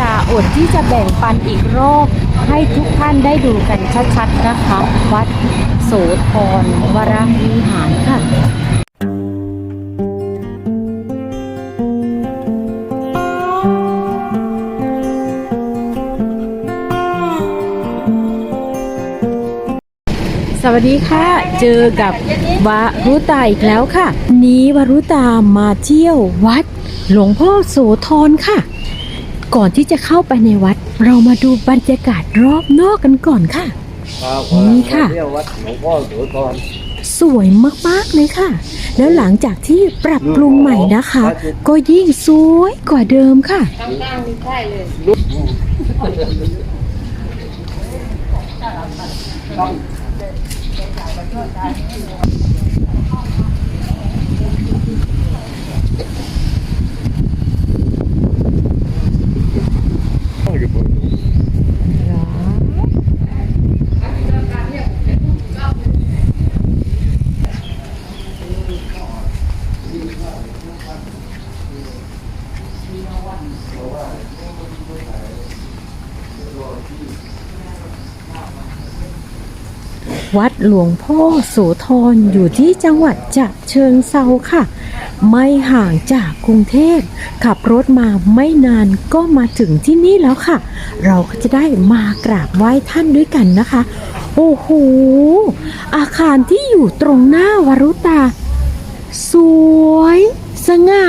ตาอดที่จะแบ่งปันอีกรอบให้ทุกท่านได้ดูกันชัดๆนะคะ วัดโสธรวรวิหารค่ะสวัสดีค่ะ เจอกับวารุตาอีกแล้วค่ะ นี้วารุตามาเที่ยววัด หลวงพ่อโสธรค่ะ ก่อนที่จะเข้าไปในวัด เรามาดูบรรยากาศรอบนอกกันก่อนค่ะครับนี่ค่ะเที่ยววัดหลวงพ่อโสธรสวยมากๆเลยค่ะ แล้วหลังจากที่ปรับปรุงใหม่นะคะ ก็ยิ่งสวยกว่าเดิมค่ะ not a good gebunden. วัดหลวงพ่อโสธรอยู่ที่จังหวัดจะเชิงเซาค่ะ ไม่ห่างจากกรุงเทพขับรถมาไม่นานก็มาถึงที่นี่แล้วค่ะ เราก็จะได้มากราบไหว้ท่านด้วยกันนะคะ โอ้โห อาคารที่อยู่ตรงหน้าวรุตา สวย สง่า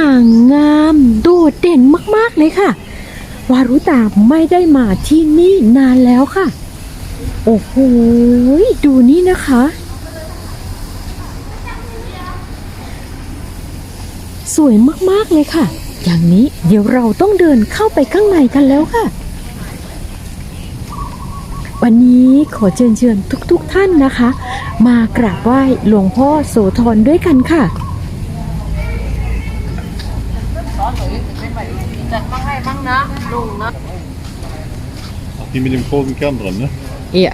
งาม โดดเด่นมากๆเลยค่ะ วารุตาไม่ได้มาที่นี่นานแล้วค่ะ โอ้โห ดูนี่นะคะ สวยมาก ๆ เลยค่ะ อย่างนี้เดี๋ยวเราต้องเดินเข้าไปข้างในกันแล้วค่ะ วันนี้ขอเชิญเชิญทุกๆท่านนะคะ มากราบไหว้หลวงพ่อโสธรด้วยกันค่ะ Die mit dem großen Kern dran, ne? เอีย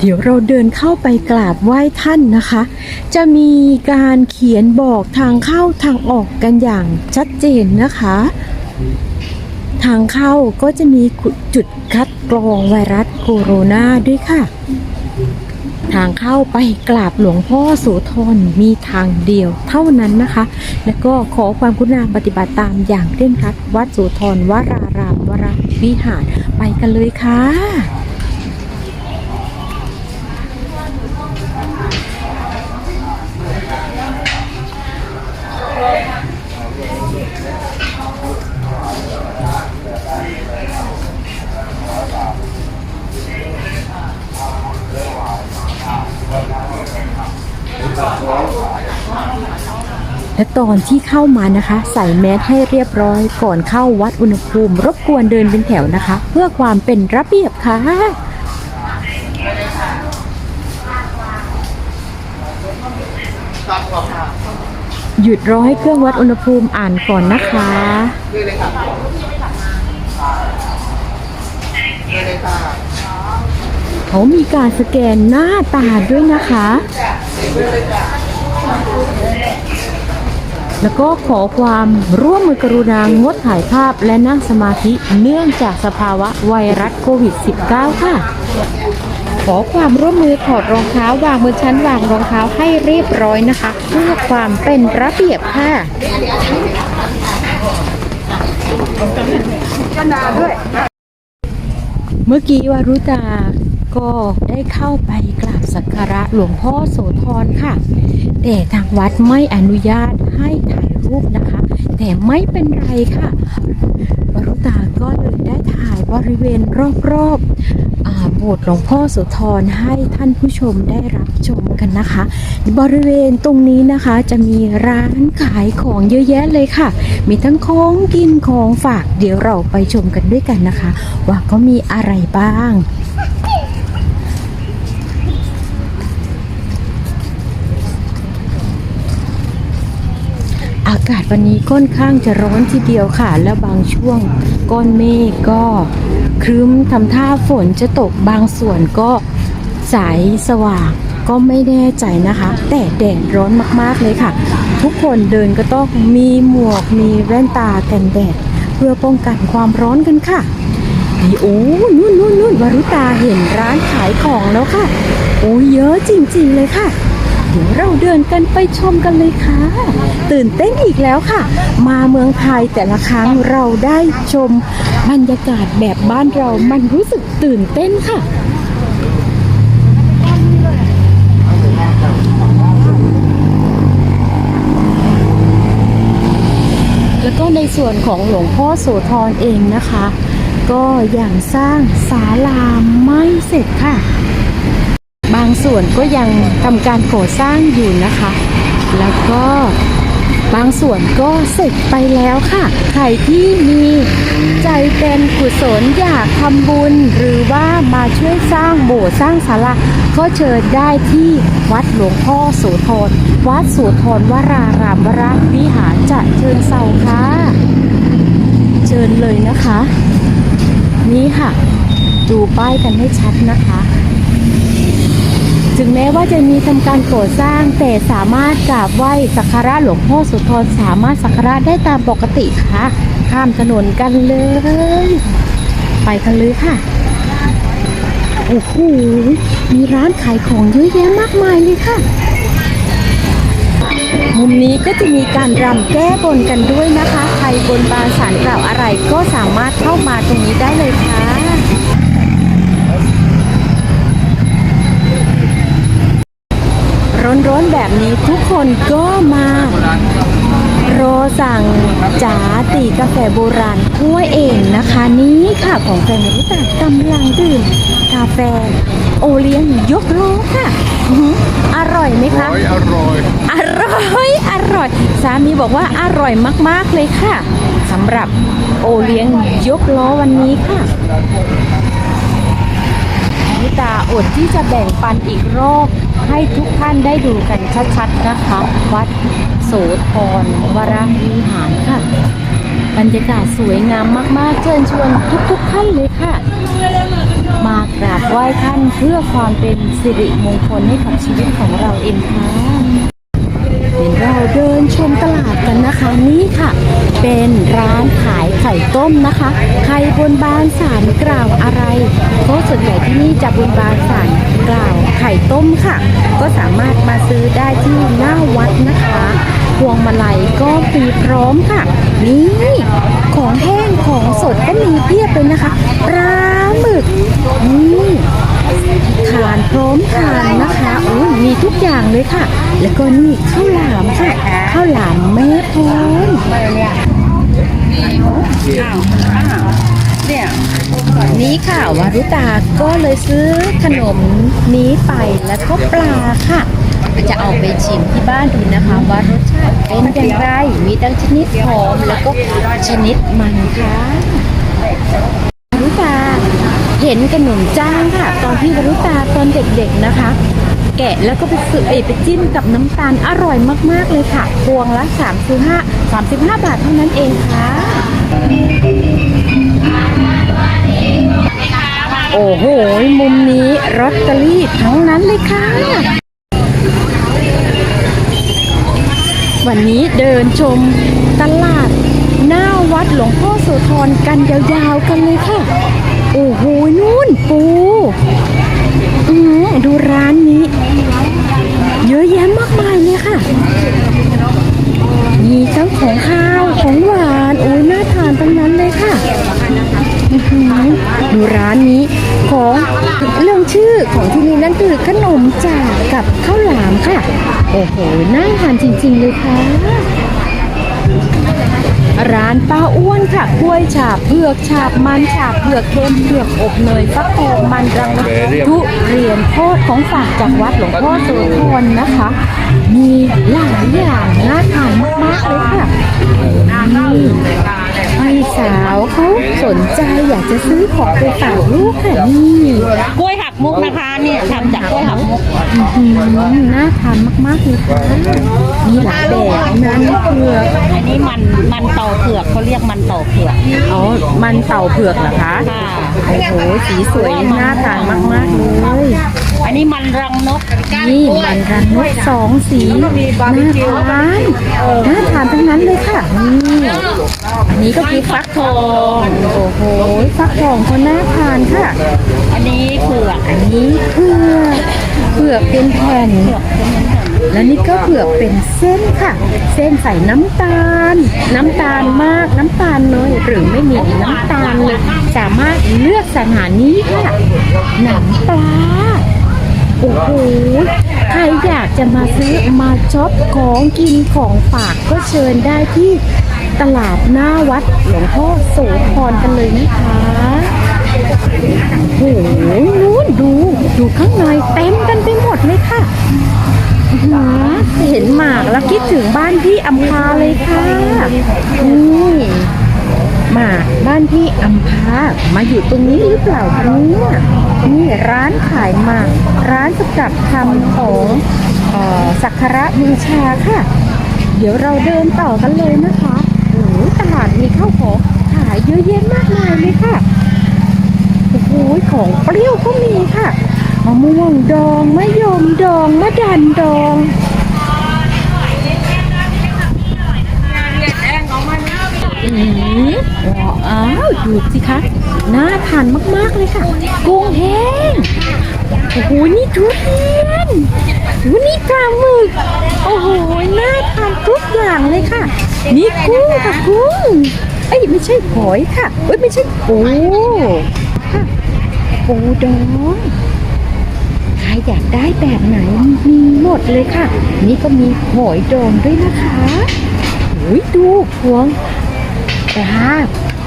เดี๋ยวเราเดินเข้าไปกราบไหว้ท่านนะคะ จะมีการเขียนบอกทางเข้าทางออกกันอย่างชัดเจนนะคะ ทางเข้าก็จะมีจุดคัดกรองไวรัสโคโรนาด้วยค่ะ ทางเข้าไปกราบหลวงพ่อโสธรมีทางเดียวเท่านั้นนะคะ และก็ขอความกรุณาปฏิบัติตามอย่างเคร่งครัดวัดโสธรวรารามวรวิหารไปกันเลยค่ะ และตอนที่เข้ามานะคะ ใส่แมสให้เรียบร้อยก่อนเข้าวัดอุณหภูมิ รบกวนเดินเป็นแถวนะคะ เพื่อความเป็นระเบียบค่ะหยุดรอให้เครื่องวัดอุณหภูมิอ่านก่อนนะคะเขามีการสแกนหน้าตาด้วยนะคะ แล้วก็ขอความร่วมมือกรุณางดถ่ายภาพและนั่งสมาธิเนื่องจากสภาวะไวรัสโควิด -19 ค่ะ ขอความร่วมมือถอดรองเท้าวางบนชั้นวางรองเท้าให้เรียบร้อยนะคะ เพื่อความเป็นระเบียบค่ะเมื่อกี้วารุตา ก็ได้เข้าไปกราบสักการะหลวงพ่อโสธรค่ะ แต่ทางวัดไม่อนุญาตให้ถ่ายรูปนะคะ แต่ไม่เป็นไรค่ะวรุตาก็เลยได้ถ่ายบริเวณรอบๆโบสถ์หลวงพ่อโสธรให้ท่านผู้ชมได้รับชมกันนะคะ บริเวณตรงนี้นะคะจะมีร้านขายของเยอะแยะเลยค่ะ มีทั้งของกินของฝากเดี๋ยวเราไปชมกันด้วยกันนะคะ ว่าเขามีอะไรบ้าง อากาศวันนี้ค่อนข้างจะร้อนทีเดียวค่ะ แล้วบางช่วงก้อนเมฆก็ครึ้มทำท่าฝนจะตกบางส่วนก็สายสว่างก็ไม่แน่ใจนะคะ แต่แดดร้อนมากๆเลยค่ะ ทุกคนเดินก็ต้องมีหมวกมีแว่นตากันแดด เพื่อป้องกันความร้อนกันค่ะนี่โอ้นู่นนู่นนู่นวรุตาเห็นร้านขายของแล้วค่ะ โอ้เยอะจริง ๆ เลยค่ะ ดี๋ยวเราเดินกันไปชมกันเลยค่ะ ตื่นเต้นอีกแล้วค่ะ มาเมืองไทยแต่ละครั้งเราได้ชมบรรยากาศแบบบ้านเรามันรู้สึกตื่นเต้นค่ะแล้วก็ในส่วนของหลวงพ่อโสธรเองนะคะ ก็ยังสร้างศาลาไม่เสร็จค่ะ บางส่วนก็ยังทำการก่อสร้างอยู่นะคะ แล้วก็บางส่วนก็เสร็จไปแล้วค่ะ ใครที่มีใจเป็นกุศลอยากทำบุญ หรือว่ามาช่วยสร้างโบสถ์สร้างศาลาก็เชิญได้ที่วัดหลวงพ่อโสธรวัดโสธรวรารามวรวิหารจะเชิญเซาค่ะ เชิญเลยนะคะ นี่ค่ะ ดูป้ายกันให้ชัดนะคะ ถึงแม้ว่าจะมีทำการก่อสร้างแต่สามารถกราบไหว้สักการะหลวงพ่อโสุธรสามารถสักการะได้ตามปกติค่ะ ข้ามถนนกันเลย ไปกันเลยค่ะโอ้โหมีร้านขายของเยอะแยะมากมายเลยค่ะมุมนี้ก็จะมีการรำแก้บนกันด้วยนะคะ ใครบนบานสารกล่าวอะไรก็สามารถเข้ามาตรงนี้ได้เลยค่ะ ร้อนๆ แบบนี้ทุกคนก็มารอสั่งจ๋าตีกาแฟโบราณถ้วยเองนะคะนี่ค่ะของแฟนมริตากำลังดื่มกาแฟโอเลี้ยงยกโลค่ะอื้อหืออร่อยไหมคะ Oj, arroj. อร่อย อร่อย สามีบอกว่าอร่อยมาก ๆ เลยค่ะสำหรับโอเลี้ยงยกล้อวันนี้ค่ะ นิตาอดที่จะแบ่งปันอีกรอบให้ทุกท่านได้ดูกันชัดๆนะคะ วัดโสธรวรวิหารค่ะ บรรยากาศสวยงามมากๆ เชิญชวนทุกๆท่านเลยค่ะ มากราบไหว้ท่านเพื่อความเป็นสิริมงคลให้กับชีวิตของเราเองค่ะเห็นเราเดินชมตลาดกันนะคะนี่ค่ะ เป็นร้านขายไข่ต้มนะคะ ใครบนบานสารกล่าวอะไรก็ส่วนใหญ่ที่นี่จะบนบานสารกล่าวไข่ต้มค่ะ ก็สามารถมาซื้อได้ที่หน้าวัดนะคะพวงมาลัยก็มีพร้อมค่ะ นี่ของแห้งของสดก็มีเพียบเลยนะคะปลาหมึกนี่ ทานพร้อมทานนะคะอุ้ยมีทุกอย่างเลยค่ะ แล้วก็นี่ข้าวหลามค่ะข้าวหลามแม่พรนี่ค่ะวารุตาก็เลยซื้อขนมนี้ไปแล้วก็ปลาค่ะ จะเอาไปชิมที่บ้านดูนะคะว่ารสชาติเป็นอย่างไร มีทั้งชนิดหอมแล้วก็ชนิดมันค่ะวารุตา เห็นขนมจ้างค่ะ ตอนที่วรุตาตอนเด็กๆนะคะ แกะแล้วก็ไปซื้อเอไปจิ้มกับน้ำตาลอร่อยมากๆเลยค่ะ พวงละ35 35 บาทเท่านั้นเองค่ะโอ้โห มุมนี้ลอตเตอรี่ทั้งนั้นเลยค่ะ วันนี้เดินชมตลาด หน้าวัดหลวงพ่อโสธรกันยาวๆกันเลยค่ะ โอ้โหนู่นปูอือดูร้านนี้ เยอะแยะมากมายเลยค่ะ มีทั้งของข้าวของหวานโอ้ยน่าทานทั้งนั้นเลยค่ะดูร้านนี้ของเรื่องชื่อของที่นี่นั่นคือขนมจากกับข้าวหลามค่ะ โอ้โหน่าทานจริง ๆ เลยค่ะ ร้านป้าอ้วนค่ะกล้วยฉาบเผือกฉาบมันฉาบเผือกเค็มเผือกอบเนยฟักทองมันรังนกทุเรียนทอดของฝากจากวัดหลวงพ่อโสธรนะคะ มีหลายอย่างน่าทานมากๆเลยค่ะนี่พี่สาวเขาสนใจอยากจะซื้อของไปฝากลูกค่ะนี่กล้วยหัก มุกนะคะเนี่ยทำจากกล้วยหักมุกอืมน่าทานมากๆเลยค่ะมีหลายแบบนั้นเผือกอันนี้มันมันเต่าเผือกเขาเรียกมันเต่าเผือกอ๋อมันเต่าเผือกเหรอคะค่ะโอ้โหสีสวยน่าทานมากๆเลยอันนี้มันรังนกนี่มันรังนกสองสีน่าทานน่าทานทั้งนั้นเลยค่ะนี่อันนี้ก็คือฟักทองโอ้โหฟักทองก็น่าทานค่ะ อันนี้เผือกอันนี้เผือกเผือกเป็นแผ่น แล้วนี่ก็เผือกเป็นเส้นค่ะ เส้นใส่น้ำตาล น้ำตาลมากน้ำตาลน้อยหรือไม่มีน้ำตาลเลยสามารถเลือกสรรหานี้ค่ะหนังปลาโอ้โหใครอยากจะมาซื้อมาช็อปของกินของฝากก็เชิญได้ที่ตลาดหน้าวัดหลวงพ่อโสธรกันเลยนะคะ โอ้โหนู้นดูดูข้างในเต็มกันไปหมดเลยค่ะหือเห็นหมากแล้วคิดถึงบ้านพี่อัมพาเลยค่ะนี่หมากบ้านพี่อัมพามาอยู่ตรงนี้หรือเปล่าคะเนี่ยนี่ร้านขายหมาก ร้านสกัดทำของสักการะบูชาค่ะ เดี๋ยวเราเดินต่อกันเลยนะคะโอ้ตลาดมีข้าวของขายเยอะแยะมากมายเลยค่ะ อ้โหของเปรี้ยวก็มีค่ะมะม่วงดองมะยมดองมะดันดองอืมว้าวดูสิคะน่าทานมากๆเลยค่ะ กุ้งแห้งโอ้โหนี่ทุเรียนโอ้โหนี่ปลาหมึกโอ้โหน่าทานทุกอย่างเลยค่ะ นี่กุ้งค่ะกุ้งเอ้ยไม่ใช่หอยค่ะเอ้ยไม่ใช่ปู ปูดองใครอยากได้แบบไหนมีหมดเลยค่ะ นี่ก็มีหอยดองด้วยนะคะอุ้ยดูพวงปลา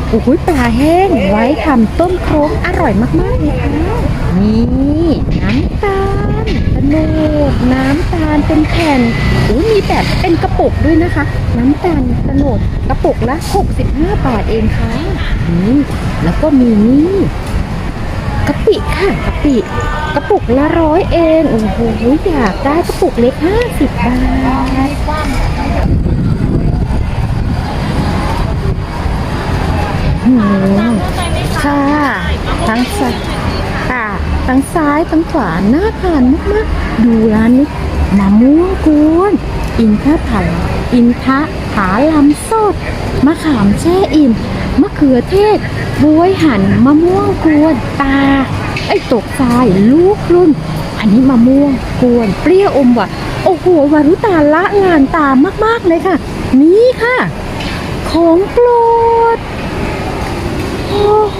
โอ้ยปลาแห้งไว้ทำต้มโครกอร่อยมากๆเลยค่ะนี่น้ำตาลตะโนดน้ำตาลเป็นแผ่นอุ้ยมีแบบเป็นกระปุกด้วยนะคะ น้ำตาลตะโนดกระปุกละ 65 บาทเองค่ะนี่แล้วก็มีนี่ กะปิค่ะกะปิกระปุกละร้อยเองโอ้โหอยากได้กระปุกเล็กห้าสิบบาทค่ะ ทั้งซ้ายค่ะทั้งซ้ายทั้งขวาน่าทานมากๆดูร้านนี้มะม่วงกวนอินทผลัมอินทะผาลำสดมะขามแช่อิ่ม มะเขือเทศบวยหันมะม่วงกวนตา ไอ้ตกทรายลูกรุ่น อันนี้มะม่วงกวนเปรี้ยวอมหวานโอ้โหวารุตาละงานตามมากๆเลยค่ะ นี่ค่ะ ของโปรดโอ้โห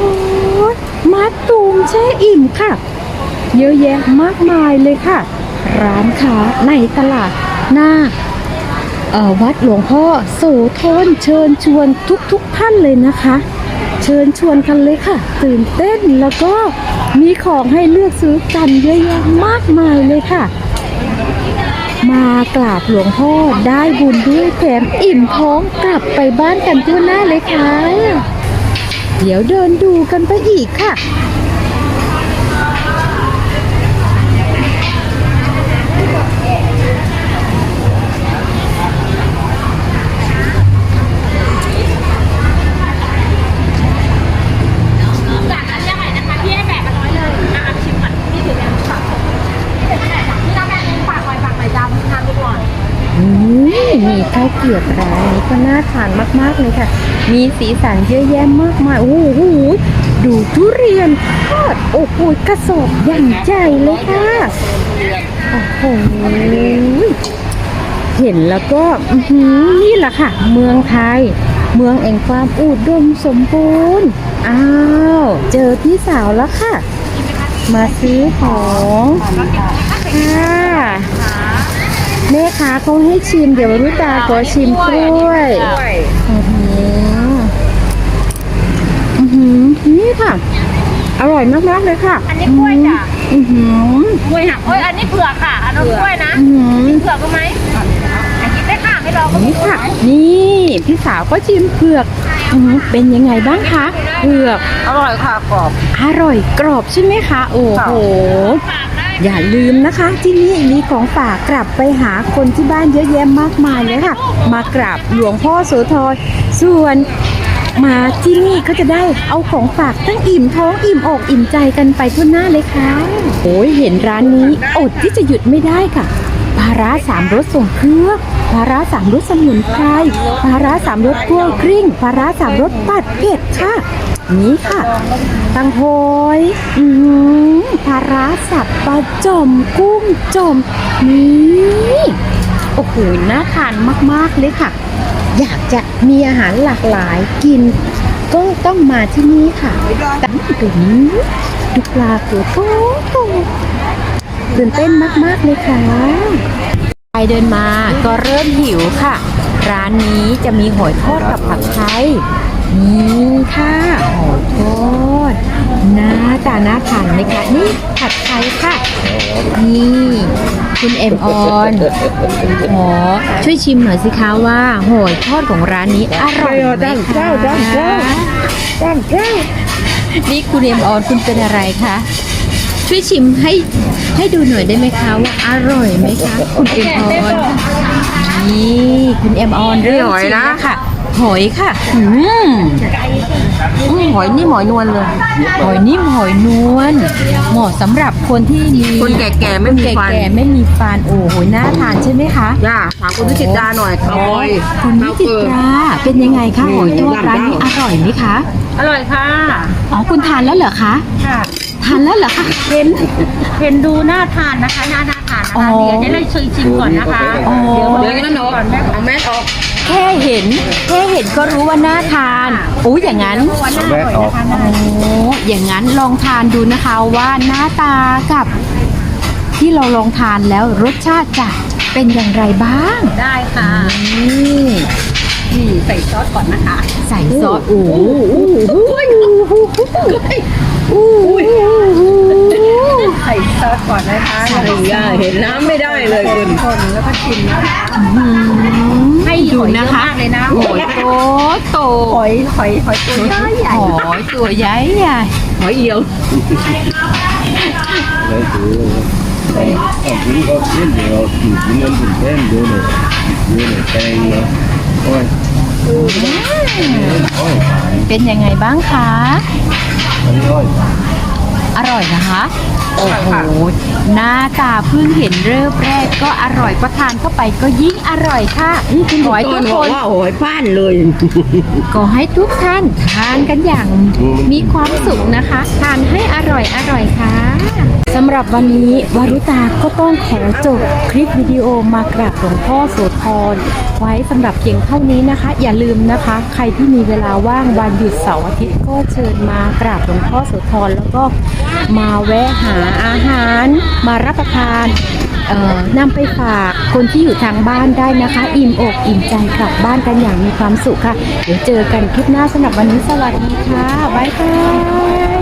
มัดตูมแช่อิ่มค่ะ เยอะแยะมากมายเลยค่ะ ร้านค้าในตลาดหน้า วัดหลวงพ่อโสธรเชิญชวนทุกๆทท่านเลยนะคะ เชิญชวนกันเลยค่ะ ตื่นเต้นแล้วก็มีของให้เลือกซื้อกันเยอะแยะมากมายเลยค่ะ มากราบหลวงพ่อได้บุญด้วยแถมอิ่มท้องกลับไปบ้านกันทั่วหน้าเลยค่ะ เดี๋ยวเดินดูกันไปอีกค่ะ ข้าวเกรียบร้านนี้ก็น่าทานมากๆเลยค่ะ มีสีสันเยอะแยะมากมายโอ้โหดูทุเรียนทอดโอ้โหกระสอบอย่างใหญ่เลยค่ะโอ้โหเห็นแล้วก็นี่แหละค่ะ เมืองไทย เมืองแห่งความอุดมสมบูรณ์อ้าวเจอพี่สาวแล้วค่ะ มาซื้อของค่ะ แม่ค้าเขาให้ชิมเดี๋ยวรุตาขอชิมกล้วยอือหืออือหือนี่ค่ะ อร่อยมากๆเลยค่ะ อันนี้กล้วยจ้ะอือหือกล้วยหักเอ้ยอันนี้เผือกค่ะ อันนั้นกล้วยนะอือหือเผือกรู้ไหมอะกินได้ค่ะไม่รอก็นี่ค่ะ นี่นพี่สาวก็ชิมเผือกอืมเป็นยังไงบ้างคะเผือกอร่อยค่ะกรอบ อร่อยกรอบใช่ไหมคะ โอ้โห อย่าลืมนะคะ ที่นี่มีของฝากกลับไปหาคนที่บ้านเยอะแยะมากมายเลยค่ะ มากราบหลวงพ่อโสธรส่วนมาที่นี่ก็จะได้เอาของฝากทั้งอิ่มท้องอิ่มอกอิ่มใจกันไปทั่วหน้าเลยค่ะโอ้ยเห็นร้านนี้อดที่จะหยุดไม่ได้ค่ะปลาร้าสามรสส่งเครื่องปลาร้าสามรสสมุนไพรปลาร้าสามรสคั่วกริ้งปลาร้าสามรสปัดเผ็ดค่ะ นี่ค่ะตังโหยอือหือปลาร้าสับปลาจมกุ้งจมนี่โอ้โหน่าทานมาก ๆ เลยค่ะ อยากจะมีอาหารหลากหลายกิน ก็ต้องมาที่นี่ค่ะแต่ดูนี้ดูปลาตัวโตตตื่นเต้นมาก ๆ เลยค่ะไปเดินมาก็เริ่มหิวค่ะ ร้านนี้จะมีหอยทอดกับผัดไทย นี่ค่ะหอยทอดหน้าตาน่าทานไหมคะ นี่ผัดไทยค่ะ นี่ คุณเอ็มออนขอช่วยชิมหน่อยสิคะว่าหอยทอดของร้านนี้อร่อยไหมคะนี่คุณเอ็มออนคุณเป็นอะไรคะช่วยชิมให้ให้ดูหน่อยได้ไหมคะว่าอร่อยไหมคะ คุณเอ็มออนนี่คุณเอ็มออนเริ่มชิมแล้วค่ะ หอยค่ะอืมอืมหอยนิ่มหอยนวลเลย หอยนิ่มหอยนวลเหมาะสำหรับคนที่มีคนแก่ๆไม่มีฟัน แก่ๆไม่มีฟันโอ้โหน่าทานใช่ไหมคะย่าถามคุณวิจิตราหน่อยอร่อย คุณวิจิตราเป็นยังไงคะหอยทอดร้านนี้อร่อยไหมคะ อร่อยค่ะ อ๋อคุณทานแล้วเหรอคะ ค่ะ ทานแล้วเหรอคะเห็น เห็นดูน่าทานนะคะน่าน่าทานอ๋อนะคะ เดี๋ยวจะได้ชิมชิมก่อนนะคะอ๋อเดี๋ยวเดี๋ยวนั่นก่อนแม่เอาแม่ออก แค่เห็น แค่เห็นก็รู้ว่าน่าทานโอ้ยอย่างนั้นวันหน้าอร่อยนะคะโอ้อย่างนั้นลองทานดูนะคะว่าหน้าตากับ ที่เราลองทานแล้วรสชาติจะเป็นอย่างไรบ้าง ได้ค่ะ นี่นี่ใส่ซอสก่อนนะคะใส่ซอสโอ้โหใส่ซอสก่อนนะคะใส่ซอสเห็นน้ำไม่ได้เลยคุณคนแล้วก็ชิมนะคะให้ ดูนะคะหอยเยอะมากเลยนะหอยโตโตหอยหอยหอยตัวใหญ่ใหญ่หอยตัวใหญ่ใหญ่หอยเอียว Đấy, cứ Ông cũng có biết được Chủ cũng ăn cùng thêm Đưa này Đưa này cay nữa Thôi Thôi เป็นยังไงบ้างคะ Thôi thôi อ ร่อยนะคะ โอ้โห หน้าตาเพิ่งเห็นเริ่มแรกก็อร่อยประทานเข้าไปก็ยิ่งอร่อยค่ะขอให้ทุกคนหอยป้านเลยขอให้ทุกท่านทานกันอย่างมีความสุขนะคะ ทานให้อร่อยอร่อยค่ะสำหรับวันนี้วารุตาก็ต้องขอจบคลิปวิดีโอมากราบหลวงพ่อโสธรไว้สำหรับเพียงเท่านี้นะคะ อย่าลืมนะคะ ใครที่มีเวลาว่างวันหยุดเสาร์อาทิตย์ก็เชิญมากราบหลวงพ่อโสธรแล้วก็มาแวะหาอาหารมารับประทานเอ่อนำไปฝากคนที่อยู่ทางบ้านได้นะคะ อิ่มอกอิ่มใจกลับบ้านกันอย่างมีความสุขค่ะ เดี๋ยวเจอกันคลิปหน้าสำหรับวันนี้สวัสดีค่ะ บ๊ายบาย